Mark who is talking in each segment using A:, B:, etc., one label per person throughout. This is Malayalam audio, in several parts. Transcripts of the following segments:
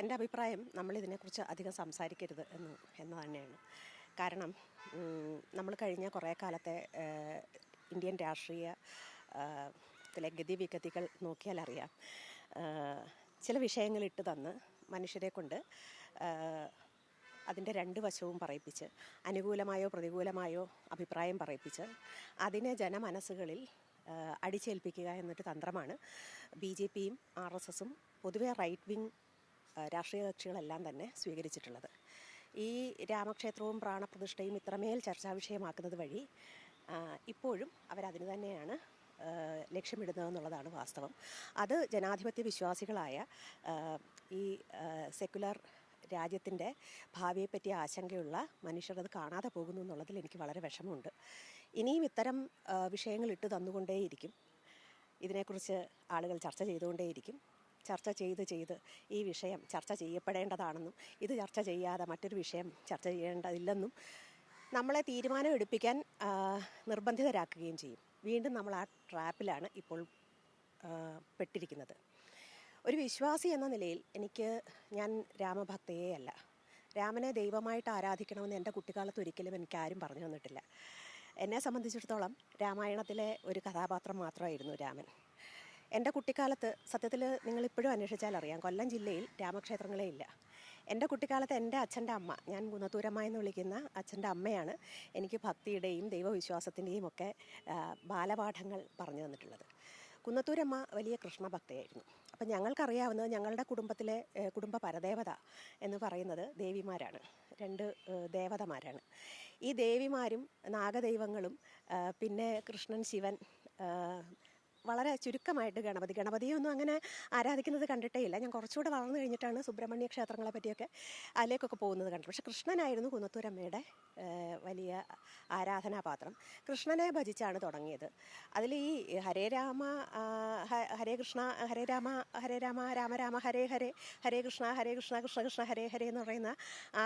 A: എന്റെ അഭിപ്രായം നമ്മളിതിനെക്കുറിച്ച് അധികം സംസാരിക്കരുത് എന്ന് എന്ന് തന്നെയാണ്. കാരണം നമ്മൾ കഴിഞ്ഞ കുറേ കാലത്തെ ഇന്ത്യൻ രാഷ്ട്രീയ ത്തിലെ ഗതിവിഗതികൾ നോക്കിയാൽ അറിയാം. ചില വിഷയങ്ങൾ ഇട്ട് തന്ന് മനുഷ്യരെ കൊണ്ട് അതിന്റെ രണ്ട് വശവും പറയിപ്പിച്ച് അനുകൂലമായോ പ്രതികൂലമായോ അഭിപ്രായം പറയിപ്പിച്ച് അതിനെ ജനമനസ്സുകളിൽ അടിച്ചേൽപ്പിക്കുക എന്നൊരു തന്ത്രമാണ് ബി ജെ പിയും ആർ എസ് എസും പൊതുവെ റൈറ്റ് വിങ് രാഷ്ട്രീയ കക്ഷികളെല്ലാം തന്നെ സ്വീകരിച്ചിട്ടുള്ളത്. ഈ രാമക്ഷേത്രവും പ്രാണപ്രതിഷ്ഠയും ഇത്രമേൽ ചർച്ചാ വിഷയമാക്കുന്നത് വഴി ഇപ്പോഴും അവരതിന് തന്നെയാണ് ലക്ഷ്യമിടുന്നതെന്നുള്ളതാണ് വാസ്തവം. അത് ജനാധിപത്യ വിശ്വാസികളായ ഈ സെക്കുലർ രാജ്യത്തിന്റെ ഭാവിയെപ്പറ്റി ആശങ്കയുള്ള മനുഷ്യർ അത് കാണാതെ പോകുന്നു എന്നുള്ളതിൽ എനിക്ക് വളരെ വിഷമമുണ്ട്. ഇനിയും ഇത്തരം വിഷയങ്ങൾ ഇട്ട് തന്നുകൊണ്ടേയിരിക്കും. ഇതിനെക്കുറിച്ച് ആളുകൾ ചർച്ച ചെയ്തുകൊണ്ടേയിരിക്കും. ചർച്ച ചെയ്ത് ചെയ്ത് ഈ വിഷയം ചർച്ച ചെയ്യപ്പെടേണ്ടതാണെന്നും ഇത് ചർച്ച ചെയ്യാതെ മറ്റൊരു വിഷയം ചർച്ച ചെയ്യേണ്ടതില്ലെന്നും നമ്മളെ തീരുമാനം എടുപ്പിക്കാൻ നിർബന്ധിതരാക്കുകയും ചെയ്യും. വീണ്ടും നമ്മൾ ആ ട്രാപ്പിലാണ് ഇപ്പോൾ പെട്ടിരിക്കുന്നത്. ഒരു വിശ്വാസി എന്ന നിലയിൽ എനിക്ക് ഞാൻ രാമഭക്തയേ അല്ല. രാമനെ ദൈവമായിട്ട് ആരാധിക്കണമെന്ന് എന്റെ കുട്ടിക്കാലത്ത് ഒരിക്കലും എനിക്ക് ആരും പറഞ്ഞു തന്നിട്ടില്ല. എന്നെ സംബന്ധിച്ചിടത്തോളം രാമായണത്തിലെ ഒരു കഥാപാത്രം മാത്രമായിരുന്നു രാമൻ. എന്റെ കുട്ടിക്കാലത്ത് സത്യത്തിൽ നിങ്ങൾ നിങ്ങളിപ്പോഴും അന്വേഷിച്ചാൽ അറിയാം. കൊല്ലം ജില്ലയിൽ രാമക്ഷേത്രങ്ങളേ ഇല്ല. എന്റെ കുട്ടിക്കാലത്ത് എന്റെ അച്ഛന്റെ അമ്മ ഞാൻ കുന്നത്തൂരമ്മ എന്ന് വിളിക്കുന്ന അച്ഛന്റെ അമ്മയാണ് എനിക്ക് ഭക്തിയുടെയും ദൈവവിശ്വാസത്തിന്റെയും ഒക്കെ ബാലപാഠങ്ങൾ പറഞ്ഞു തന്നിട്ടുള്ളത്. കുന്നത്തൂരമ്മ വലിയ കൃഷ്ണഭക്തയായിരുന്നു. അപ്പം ഞങ്ങൾക്കറിയാവുന്നത് ഞങ്ങളുടെ കുടുംബത്തിലെ കുടുംബ പരദേവത എന്ന് പറയുന്നത് ദേവിമാരാണ്. രണ്ട് ദേവതമാരാണ്. ഈ ദേവിമാരും നാഗദൈവങ്ങളും പിന്നെ കൃഷ്ണൻ ശിവൻ വളരെ ചുരുക്കമായിട്ട് ഗണപതി. ഗണപതിയൊന്നും അങ്ങനെ ആരാധിക്കുന്നത് കണ്ടിട്ടേ ഇല്ല. ഞാൻ കുറച്ചുകൂടെ വളർന്നു കഴിഞ്ഞിട്ടാണ് സുബ്രഹ്മണ്യ ക്ഷേത്രങ്ങളെ പറ്റിയൊക്കെ അതിലേക്കൊക്കെ പോകുന്നത് കണ്ടത്. പക്ഷേ കൃഷ്ണനായിരുന്നു കുന്നത്തൂരമ്മയുടെ വലിയ ആരാധനാപാത്രം. കൃഷ്ണനെ ഭജിച്ചാണ് തുടങ്ങിയത്. അതിൽ ഈ ഹരേ രാമ ഹരേ കൃഷ്ണ ഹരേ രാമ ഹരേ രാമ രാമ രാമ ഹരേ ഹരേ ഹരേ കൃഷ്ണ ഹരേ കൃഷ്ണ കൃഷ്ണ കൃഷ്ണ ഹരേ ഹരേ എന്ന് പറയുന്ന ആ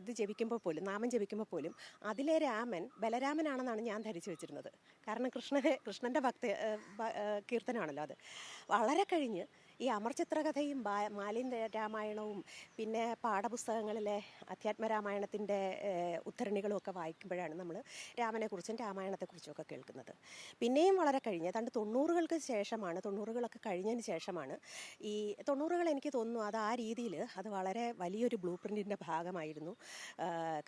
A: ഇത് ജപിക്കുമ്പോൾ പോലും നാമം ജപിക്കുമ്പോൾ പോലും അതിലെ രാമൻ ബലരാമനാണെന്നാണ് ഞാൻ ധരിച്ചു വെച്ചിരുന്നത്. കാരണം കൃഷ്ണനെ കൃഷ്ണന്റെ ഭക്തി കീർത്തനമാണല്ലോ അത്. വളരെ കഴിഞ്ഞ് ഈ അമർചിത്രകഥയും മാലിന്യ രാമായണവും പിന്നെ പാഠപുസ്തകങ്ങളിലെ അധ്യാത്മരാമായണത്തിന്റെ ഉദ്ധരണികളും ഒക്കെ വായിക്കുമ്പോഴാണ് നമ്മൾ രാമനെക്കുറിച്ചും രാമായണത്തെക്കുറിച്ചും ഒക്കെ കേൾക്കുന്നത്. പിന്നെയും വളരെ കഴിഞ്ഞ് ഏതാണ്ട് തൊണ്ണൂറുകൾക്ക് ശേഷമാണ് തൊണ്ണൂറുകളൊക്കെ കഴിഞ്ഞതിന് ശേഷമാണ് ഈ തൊണ്ണൂറുകൾ എനിക്ക് തോന്നുന്നു അത് ആ രീതിയിൽ അത് വളരെ വലിയൊരു ബ്ലൂ പ്രിന്റിന്റെ ഭാഗമായിരുന്നു.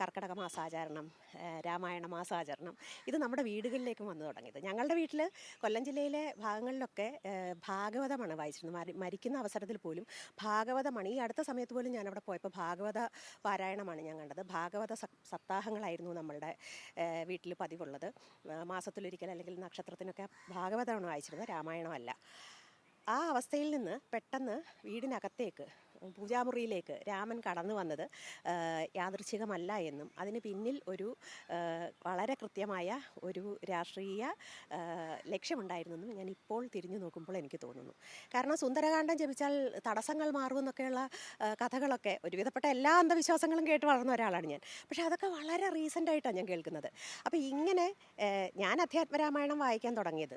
A: കർക്കടക മാസാചരണം രാമായണ മാസാചരണം ഇത് നമ്മുടെ വീടുകളിലേക്കും വന്നു തുടങ്ങിയത്. ഞങ്ങളുടെ വീട്ടിൽ കൊല്ലം ജില്ലയിലെ ഭാഗങ്ങളിലൊക്കെ ഭാഗവതമാണ് വായിച്ചിരുന്നത്. മരിക്കുന്ന അവസരത്തിൽ പോലും ഭാഗവതമാണ് ഈ അടുത്ത സമയത്ത് പോലും ഞാൻ അവിടെ പോയപ്പോൾ ഭാഗവത പാരായണമാണ് ഞാൻ കണ്ടത്. ഭാഗവത സപ്- സപ്താഹങ്ങളായിരുന്നു നമ്മളുടെ വീട്ടിൽ പതിവുള്ളത്. മാസത്തിലൊരിക്കൽ അല്ലെങ്കിൽ നക്ഷത്രത്തിനൊക്കെ ഭാഗവതമാണ് വായിച്ചിരുന്നത് രാമായണമല്ല. ആ അവസ്ഥയിൽ നിന്ന് പെട്ടെന്ന് വീടിനകത്തേക്ക് പൂജാമുറിയിലേക്ക് രാമൻ കടന്നു വന്നത് യാദൃച്ഛികമല്ല എന്നും. അതിന് പിന്നിൽ ഒരു വളരെ കൃത്യമായ ഒരു രാഷ്ട്രീയ ലക്ഷ്യമുണ്ടായിരുന്നെന്നും ഞാൻ ഇപ്പോൾ തിരിഞ്ഞു നോക്കുമ്പോൾ എനിക്ക് തോന്നുന്നു. കാരണം സുന്ദരകാന്ഡം ജപിച്ചാൽ തടസ്സങ്ങൾ മാറുമെന്നൊക്കെയുള്ള കഥകളൊക്കെ ഒരുവിധപ്പെട്ട എല്ലാ അന്ധവിശ്വാസങ്ങളും കേട്ട് വളർന്ന ഒരാളാണ് ഞാൻ. പക്ഷേ അതൊക്കെ വളരെ റീസെന്റ് ആയിട്ടാണ് ഞാൻ കേൾക്കുന്നത്. അപ്പോൾ ഇങ്ങനെ ഞാൻ അധ്യാത്മരാമായണം വായിക്കാൻ തുടങ്ങിയത്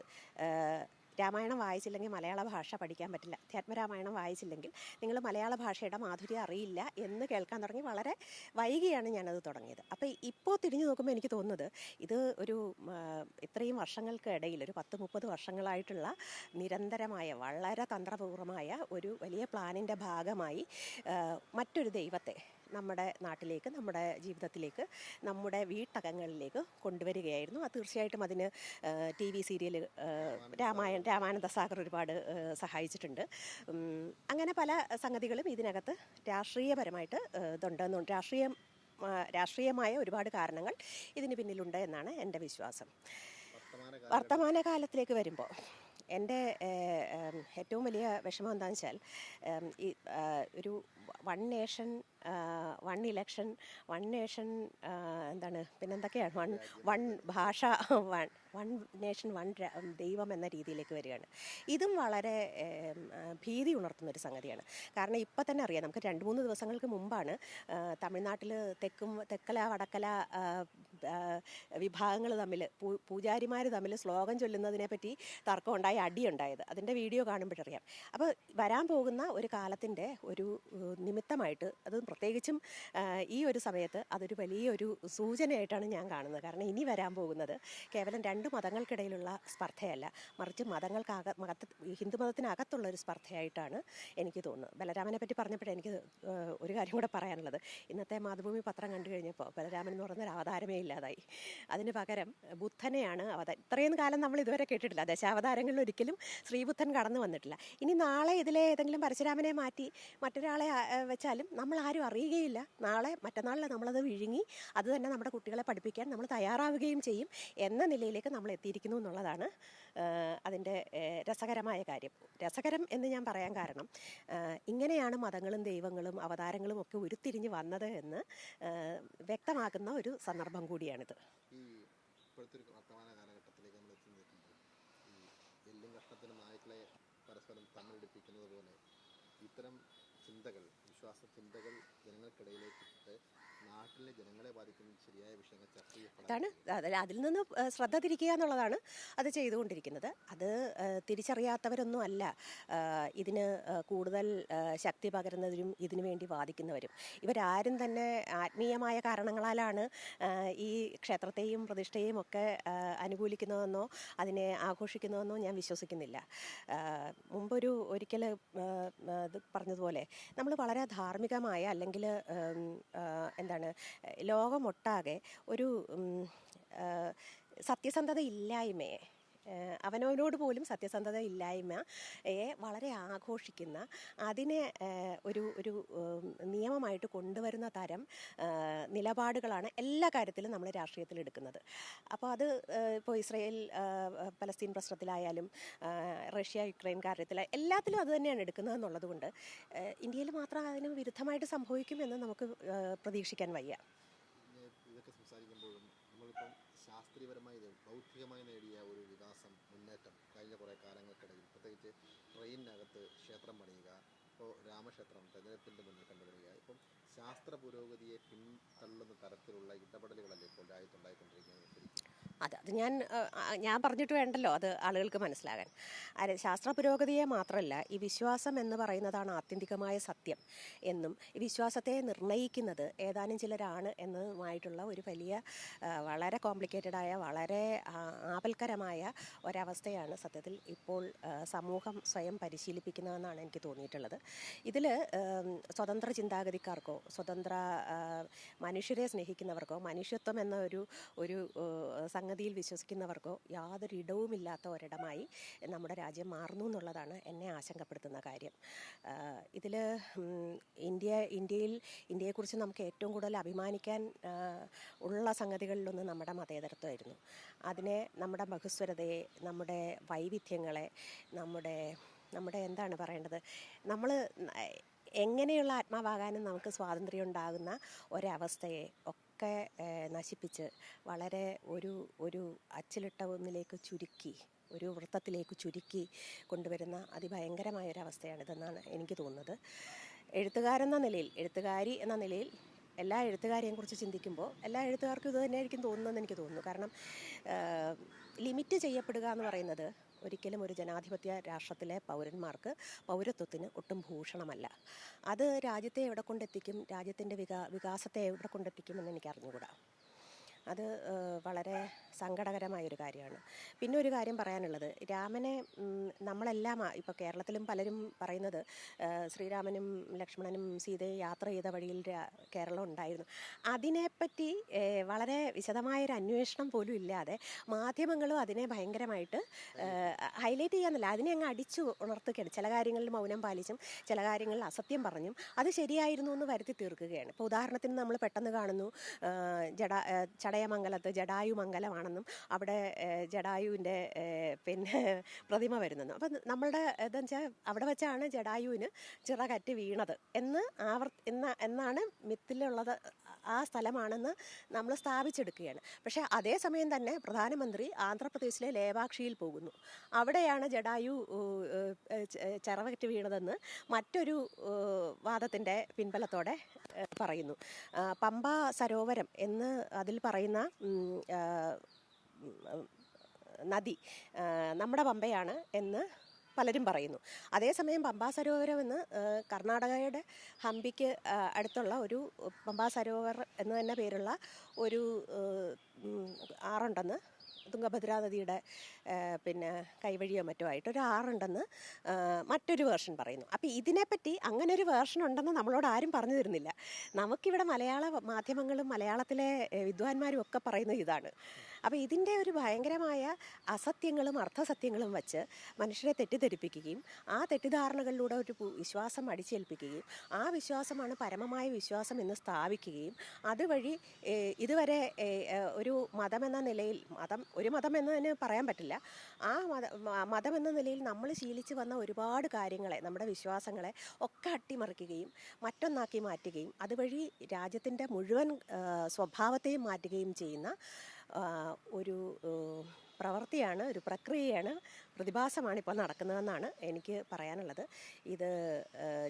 A: രാമായണം വായിച്ചില്ലെങ്കിൽ മലയാള ഭാഷ പഠിക്കാൻ പറ്റില്ല. അധ്യാത്മരാമായണം വായിച്ചില്ലെങ്കിൽ നിങ്ങൾ മലയാള ഭാഷയുടെ മാധുര്യം അറിയില്ല എന്ന് കേൾക്കാൻ തുടങ്ങി. വളരെ വൈകിയാണ് ഞാനത് തുടങ്ങിയത്. അപ്പോൾ ഇപ്പോൾ തിരിഞ്ഞു നോക്കുമ്പോൾ എനിക്ക് തോന്നുന്നത് ഇത് ഒരു ഇത്രയും വർഷങ്ങൾക്ക് ഇടയിൽ ഒരു പത്ത് മുപ്പത് വർഷങ്ങളായിട്ടുള്ള നിരന്തരമായ വളരെ തന്ത്രപൂർവമായ ഒരു വലിയ പ്ലാനിന്റെ ഭാഗമായി മറ്റൊരു ദൈവത്തെ നമ്മുടെ നാട്ടിലേക്ക് നമ്മുടെ ജീവിതത്തിലേക്ക് നമ്മുടെ വീട്ടകങ്ങളിലേക്ക് കൊണ്ടുവരികയായിരുന്നു. അത് തീർച്ചയായിട്ടും അതിന് T V serial Ramayana Ramanand Sagar ഒരുപാട് സഹായിച്ചിട്ടുണ്ട്. അങ്ങനെ പല സംഗതികളും ഇതിനകത്ത് രാഷ്ട്രീയപരമായിട്ട് ആ, ഇതുണ്ടെന്നുണ്ട്. രാഷ്ട്രീയം രാഷ്ട്രീയമായ ഒരുപാട് കാരണങ്ങൾ ഇതിന് പിന്നിലുണ്ട് എന്നാണ് എന്റെ വിശ്വാസം. വർത്തമാനകാലത്തിലേക്ക് വരുമ്പോൾ എന്റെ ഏറ്റവും വലിയ വിഷമം എന്താണെന്ന് വെച്ചാൽ ഈ ഒരു one nation one election one nation എന്താണ് പിന്നെന്തൊക്കെയാണ് വൺ വൺ ഭാഷ വൺ വൺ നേഷൻ വൺ ദൈവം എന്ന രീതിയിലേക്ക് വരികയാണ്. ഇതും വളരെ ഭീതി ഉണർത്തുന്ന ഒരു സംഗതിയാണ്. കാരണം ഇപ്പം തന്നെ അറിയാം നമുക്ക് രണ്ട് മൂന്ന് ദിവസങ്ങൾക്ക് മുമ്പാണ് തമിഴ്നാട്ടിൽ തെക്കും തെക്കല വടക്കല വിഭാഗങ്ങൾ തമ്മിൽ പൂജാരിമാർ തമ്മിൽ ശ്ലോകം ചൊല്ലുന്നതിനെ പറ്റി തർക്കമുണ്ടായി അടിയുണ്ടായത്. അതിന്റെ വീഡിയോ കാണുമ്പോഴറിയാം. അപ്പോൾ വരാൻ പോകുന്ന ഒരു കാലത്തിന്റെ ഒരു നിമിത്തമായിട്ട് അത് പ്രത്യേകിച്ചും ഈ ഒരു സമയത്ത് അതൊരു വലിയൊരു സൂചനയായിട്ടാണ് ഞാൻ കാണുന്നത്. കാരണം ഇനി വരാൻ പോകുന്നത് കേവലം രണ്ട് മതങ്ങൾക്കിടയിലുള്ള സ്പർദ്ധയല്ല. മറിച്ച് മതങ്ങൾക്കക മത ഹിന്ദു മതത്തിനകത്തുള്ള ഒരു സ്പർദ്ധയായിട്ടാണ് എനിക്ക് തോന്നുന്നത്. ബലരാമനെ പറ്റി പറഞ്ഞപ്പോഴേ എനിക്ക് ഒരു കാര്യം കൂടെ പറയാനുള്ളത്. ഇന്നത്തെ മാതൃഭൂമി പത്രം കണ്ടു കഴിഞ്ഞപ്പോൾ ബലരാമൻ എന്ന് ഒരു അവതാരമേ ഇല്ലാതായി. അതിന് പകരം ബുദ്ധനെയാണ് അവത ഇത്രയും കാലം നമ്മൾ ഇതുവരെ കേട്ടിട്ടില്ല. ദശാവതാരങ്ങളിൽ ഒരിക്കലും ശ്രീബുദ്ധൻ കടന്നു വന്നിട്ടില്ല. ഇനി നാളെ ഇതിലെ ഏതെങ്കിലും പരശുരാമനെ മാറ്റി മറ്റൊരാളെ വെച്ചാലും നമ്മൾ ആരും അറിയുകയില്ല. നാളെ മറ്റന്നാളിൽ നമ്മളത് വിഴുങ്ങി അത് തന്നെ നമ്മുടെ കുട്ടികളെ പഠിപ്പിക്കാൻ നമ്മൾ തയ്യാറാവുകയും ചെയ്യും എന്ന നിലയിലേക്ക് നമ്മൾ എത്തിയിരിക്കുന്നു എന്നുള്ളതാണ് അതിന്റെ രസകരമായ കാര്യം. രസകരം എന്ന് ഞാൻ പറയാൻ കാരണം ഇങ്ങനെയാണ് മതങ്ങളും ദൈവങ്ങളും അവതാരങ്ങളും ഒക്കെ ഉരുത്തിരിഞ്ഞ് വന്നത് എന്ന് വ്യക്തമാക്കുന്ന ഒരു സന്ദർഭം കൂടിയാണിത്.
B: നമ്മൾ ഈ പോലെ ഇത്തരം ചിന്തകൾ വിശ്വാസ ചിന്തകൾ ജനങ്ങൾക്കിടയിലേക്ക് നാട്ടിലെ ജനങ്ങളെ ബാധിക്കുന്ന ശരിയായ വിഷയങ്ങൾ
A: അതാണ് അതിൽ നിന്ന് ശ്രദ്ധ തിരിക്കുക എന്നുള്ളതാണ് അത് ചെയ്തുകൊണ്ടിരിക്കുന്നത്. അത് തിരിച്ചറിയാത്തവരൊന്നും അല്ല. ഇതിന് കൂടുതൽ ശക്തി പകരുന്നവരും ഇതിനു വേണ്ടി വാദിക്കുന്നവരും. ഇവരാരും തന്നെ ആത്മീയമായ കാരണങ്ങളാലാണ് ഈ ക്ഷേത്രത്തെയും പ്രതിഷ്ഠയെയും ഒക്കെ അനുകൂലിക്കുന്നതെന്നോ അതിനെ ആഘോഷിക്കുന്നതെന്നോ ഞാൻ വിശ്വസിക്കുന്നില്ല. മുമ്പൊരു ഒരിക്കൽ പറഞ്ഞതുപോലെ നമ്മൾ വളരെ ധാർമ്മികമായ അല്ലെങ്കിൽ എന്താണ് ലോകമൊട്ടാകെ ഒരു സത്യസന്ധത ഇല്ലായ്മയെ അവനവനോട് പോലും സത്യസന്ധത ഇല്ലായ്മയെ വളരെ ആഘോഷിക്കുന്ന അതിനെ ഒരു ഒരു നിയമമായിട്ട് കൊണ്ടുവരുന്ന തരം നിലപാടുകളാണ് എല്ലാ കാര്യത്തിലും നമ്മൾ രാഷ്ട്രീയത്തിൽ എടുക്കുന്നത് അപ്പോൾ അത് ഇപ്പോൾ ഇസ്രയേൽ പലസ്തീൻ പ്രശ്നത്തിലായാലും റഷ്യ യുക്രൈൻ കാര്യത്തിൽ എല്ലാത്തിലും അത് തന്നെയാണ് എടുക്കുന്നത് എന്നുള്ളത് കൊണ്ട് ഇന്ത്യയിൽ മാത്രം അതിന് വിരുദ്ധമായിട്ട് സംഭവിക്കുമെന്ന് നമുക്ക് പ്രതീക്ഷിക്കാൻ വയ്യ.
B: ഇതൊക്കെ ശാസ്ത്രീയപരമായി ബൗദ്ധികമായി നേടിയ ഒരു വികാസം മുന്നേറ്റം കഴിഞ്ഞ കുറേ കാലങ്ങൾക്കിടയിൽ പ്രത്യേകിച്ച് ട്രെയിനിനകത്ത് ക്ഷേത്രം പണിയുക ഇപ്പോൾ രാമക്ഷേത്രം തെരഞ്ഞെടുപ്പിന്റെ മുന്നിൽ കണ്ടുപിടിക്കുക ഇപ്പം ശാസ്ത്ര പുരോഗതിയെ പിന്തള്ളുന്ന തരത്തിലുള്ള ഇടപെടലുകളല്ലേ ഇപ്പോൾ രാജ്യത്തുണ്ടായിക്കൊണ്ടിരിക്കുന്നത്
A: അത് അത് ഞാൻ ഞാൻ പറഞ്ഞിട്ട് വേണ്ടല്ലോ അത് ആളുകൾക്ക് മനസ്സിലാകാൻ. അതെ ശാസ്ത്ര പുരോഗതിയെ മാത്രമല്ല ഈ വിശ്വാസം എന്ന് പറയുന്നതാണ് ആത്യന്തികമായ സത്യം എന്നും ഈ വിശ്വാസത്തെ നിർണയിക്കുന്നത് ഏതാനും ചിലരാണ് എന്നതുമായിട്ടുള്ള ഒരു വലിയ വളരെ കോംപ്ലിക്കേറ്റഡായ വളരെ ആപൽക്കരമായ ഒരവസ്ഥയാണ് സത്യത്തിൽ ഇപ്പോൾ സമൂഹം സ്വയം പരിശീലിപ്പിക്കുന്നതെന്നാണ് എനിക്ക് തോന്നിയിട്ടുള്ളത്. ഇതിൽ സ്വതന്ത്ര ചിന്താഗതിക്കാർക്കോ സ്വതന്ത്ര മനുഷ്യരെ സ്നേഹിക്കുന്നവർക്കോ മനുഷ്യത്വം എന്ന ഒരു ഒരു സംഗതിയിൽ വിശ്വസിക്കുന്നവർക്കോ യാതൊരു ഇടവുമില്ലാത്ത ഒരിടമായി നമ്മുടെ രാജ്യം മാറുന്നു എന്നുള്ളതാണ് എന്നെ ആശങ്കപ്പെടുത്തുന്ന കാര്യം. ഇതിൽ ഇന്ത്യ ഇന്ത്യയിൽ ഇന്ത്യയെക്കുറിച്ച് നമുക്ക് ഏറ്റവും കൂടുതൽ അഭിമാനിക്കാൻ ഉള്ള സംഗതികളിലൊന്ന് നമ്മുടെ മതേതരത്വമായിരുന്നു. അതിനെ നമ്മുടെ ബഹുസ്വരതയെ നമ്മുടെ വൈവിധ്യങ്ങളെ നമ്മുടെ നമ്മുടെ എന്താണ് പറയേണ്ടത്? നമ്മൾ എങ്ങനെയുള്ള ആത്മാവാകാനും നമുക്ക് സ്വാതന്ത്ര്യം ഉണ്ടാകുന്ന ഒരവസ്ഥയെ ഒക്കെ ഏഹ്, നശിപ്പിച്ച് വളരെ ഒരു ഒരു അച്ചിലിട്ട ഒന്നിലേക്ക് ചുരുക്കി ഒരു വൃത്തത്തിലേക്ക് ചുരുക്കി കൊണ്ടുവരുന്ന അതിഭയങ്കരമായ ഒരു അവസ്ഥയാണിതെന്നാണ് എനിക്ക് തോന്നുന്നത്. എഴുത്തുകാരെന്ന നിലയിൽ എഴുത്തുകാരി എന്ന നിലയിൽ എല്ലാ എഴുത്തുകാരെയും കുറിച്ച് ചിന്തിക്കുമ്പോൾ എല്ലാ എഴുത്തുകാർക്കും ഇത് തന്നെയായിരിക്കും തോന്നുന്നതെന്ന് എനിക്ക് തോന്നുന്നു. കാരണം ലിമിറ്റ് ചെയ്യപ്പെടുക എന്ന് പറയുന്നത് ഒരിക്കലും ഒരു ജനാധിപത്യ രാഷ്ട്രത്തിലെ പൗരന്മാർക്ക് പൗരത്വത്തിന് ഒട്ടും ഭൂഷണമല്ല. അത് രാജ്യത്തെ എവിടെ കൊണ്ടെത്തിക്കും? രാജ്യത്തിന്റെ വികാ വികാസത്തെ എവിടെ കൊണ്ടെത്തിക്കുമെന്ന് എനിക്ക് അറിഞ്ഞുകൂടാ അത് വളരെ സങ്കടകരമായ ഒരു കാര്യമാണ്. പിന്നെ ഒരു കാര്യം പറയാനുള്ളത്. രാമനെ നമ്മളെല്ലാം ഇപ്പോൾ കേരളത്തിലും പലരും പറയുന്നത് ശ്രീരാമനും ലക്ഷ്മണനും സീതയും യാത്ര ചെയ്ത വഴിയിൽ കേരളം ഉണ്ടായിരുന്നു. അതിനെപ്പറ്റി വളരെ വിശദമായൊരു അന്വേഷണം പോലും ഇല്ലാതെ മാധ്യമങ്ങളും അതിനെ ഭയങ്കരമായിട്ട് ഹൈലൈറ്റ് ചെയ്യാന്നല്ല അതിനെ അങ്ങ് അടിച്ചു ഉണർത്തുകയാണ്. ചില കാര്യങ്ങളിൽ മൗനം പാലിച്ചും ചില കാര്യങ്ങളിൽ അസത്യം പറഞ്ഞും അത് ശരിയായിരുന്നു എന്ന് വരുത്തി തീർക്കുകയാണ്. ഇപ്പോൾ ഉദാഹരണത്തിന് നമ്മൾ പെട്ടെന്ന് കാണുന്നു ജട ചടയമംഗലത്ത് ജടായു മംഗലമാണെന്നും അവിടെ ജടായുവിന്റെ പിന്നെ പ്രതിമ വരുന്നെന്നും. അപ്പം നമ്മളുടെ എന്താ വെച്ചാൽ അവിടെ വെച്ചാണ് ജഡായുവിന് ചിറകറ്റ് വീണത് എന്ന് ആവർ എന്ന എന്നാണ് മിത്തിലുള്ളത് ആ സ്ഥലമാണെന്ന് നമ്മൾ സ്ഥാപിച്ചെടുക്കുകയാണ്. പക്ഷേ അതേസമയം തന്നെ പ്രധാനമന്ത്രി ആന്ധ്രാപ്രദേശിലെ ലേവാക്ഷിയിൽ പോകുന്നു. അവിടെയാണ് ജഡായു ചിറവറ്റ് വീണതെന്ന് മറ്റൊരു വാദത്തിന്റെ പിൻബലത്തോടെ പറയുന്നു. പമ്പ സരോവരം എന്ന് അതിൽ പറയുന്ന നദി നമ്മുടെ പമ്പയാണ് എന്ന് പലരും പറയുന്നു. അതേസമയം പമ്പാ സരോവരം എന്ന് കർണാടകയുടെ ഹംപിക്ക് അടുത്തുള്ള ഒരു പമ്പാ സരോവർ എന്ന് തന്നെ പേരുള്ള ഒരു ആറുണ്ടെന്ന് തുംഗഭദ്ര നദിയുടെ പിന്നെ കൈവഴിയോ മറ്റോ ആയിട്ട് ഒരു ആറുണ്ടെന്ന് മറ്റൊരു വേർഷൻ പറയുന്നു. അപ്പോൾ ഇതിനെപ്പറ്റി അങ്ങനെ ഒരു വേർഷൻ ഉണ്ടെന്ന് നമ്മളോട് ആരും പറഞ്ഞു തരുന്നില്ല. നമുക്കിവിടെ മലയാള മാധ്യമങ്ങളും മലയാളത്തിലെ വിദ്വാൻമാരും ഒക്കെ പറയുന്നത് ഇതാണ്. അപ്പോൾ ഇതിന്റെ ഒരു ഭയങ്കരമായ അസത്യങ്ങളും അർത്ഥസത്യങ്ങളും വച്ച് മനുഷ്യരെ തെറ്റിദ്ധരിപ്പിക്കുകയും ആ തെറ്റിദ്ധാരണകളിലൂടെ ഒരു വിശ്വാസം അടിച്ചേൽപ്പിക്കുകയും ആ വിശ്വാസമാണ് പരമമായ വിശ്വാസം എന്ന് സ്ഥാപിക്കുകയും അതുവഴി ഇതുവരെ ഒരു മതമെന്ന നിലയിൽ മതം ഒരു മതം എന്ന് തന്നെ പറയാൻ പറ്റില്ല. ആ മത മതം എന്ന നിലയിൽ നമ്മൾ ശീലിച്ചു വന്ന ഒരുപാട് കാര്യങ്ങളെ നമ്മുടെ വിശ്വാസങ്ങളെ ഒക്കെ അട്ടിമറിക്കുകയും മറ്റൊന്നാക്കി മാറ്റുകയും അതുവഴി രാജ്യത്തിന്റെ മുഴുവൻ സ്വഭാവത്തെയും മാറ്റുകയും ചെയ്യുന്ന ഒരു പ്രവൃത്തിയാണ് ഒരു പ്രക്രിയയാണ് പ്രതിഭാസമാണ് ഇപ്പോൾ നടക്കുന്നതെന്നാണ് എനിക്ക് പറയാനുള്ളത്. ഇത്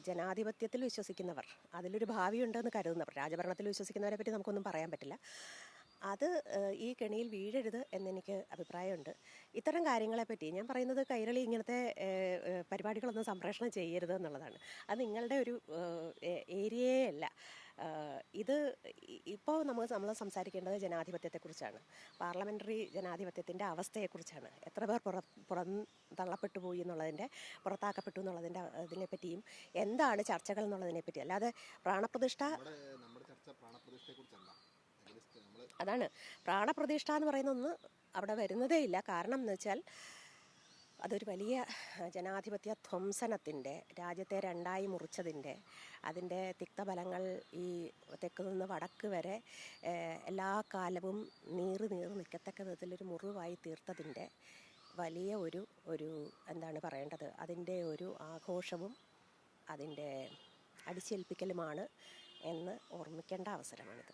A: ജനാധിപത്യത്തിൽ വിശ്വസിക്കുന്നവർ അതിലൊരു ഭാവിയുണ്ടെന്ന് കരുതുന്നവർ രാജഭരണത്തിൽ വിശ്വസിക്കുന്നവരെ പറ്റി നമുക്കൊന്നും പറയാൻ പറ്റില്ല. അത് ഈ കെണിയിൽ വീഴരുത് എന്നെനിക്ക് അഭിപ്രായമുണ്ട്. ഇത്തരം കാര്യങ്ങളെപ്പറ്റി ഞാൻ പറയുന്നത് കൈരളി ഇങ്ങനത്തെ പരിപാടികളൊന്നും സംപ്രേഷണം ചെയ്യരുത് എന്നുള്ളതാണ്. അത് നിങ്ങളുടെ ഒരു ഏരിയയേ അല്ല. ഇത് ഇപ്പോൾ നമ്മൾ നമ്മൾ സംസാരിക്കേണ്ടത് ജനാധിപത്യത്തെക്കുറിച്ചാണ്. പാർലമെന്ററി ജനാധിപത്യത്തിന്റെ അവസ്ഥയെക്കുറിച്ചാണ്. എത്ര പേർ പുറ പുറം തള്ളപ്പെട്ടു പോയി എന്നുള്ളതിന്റെ പുറത്താക്കപ്പെട്ടു എന്നുള്ളതിന്റെ ഇതിനെപ്പറ്റിയും എന്താണ് ചർച്ചകൾ എന്നുള്ളതിനെപ്പറ്റി അല്ലാതെ പ്രാണപ്രതിഷ്ഠ അതാണ്. പ്രാണപ്രതിഷ്ഠ എന്ന് പറയുന്ന ഒന്ന് അവിടെ വരുന്നതേ ഇല്ല കാരണം എന്ന് വെച്ചാൽ അതൊരു വലിയ ജനാധിപത്യ ധ്വംസനത്തിന്റെ രാജ്യത്തെ രണ്ടായി മുറിച്ചതിന്റെ അതിന്റെ തിക്തഫലങ്ങൾ ഈ തെക്ക് നിന്ന് വടക്ക് വരെ എല്ലാ കാലവും നീറി നീറി നിൽക്കത്തക്ക വിധത്തിലൊരു മുറിവായി തീർത്തതിന്റെ വലിയ ഒരു ഒരു എന്താണ് പറയേണ്ടത്? അതിന്റെ ഒരു ആഘോഷവും അതിന്റെ അടിച്ചേൽപ്പിക്കലുമാണ് എന്ന് ഓർമ്മിക്കേണ്ട അവസരമാണിത്.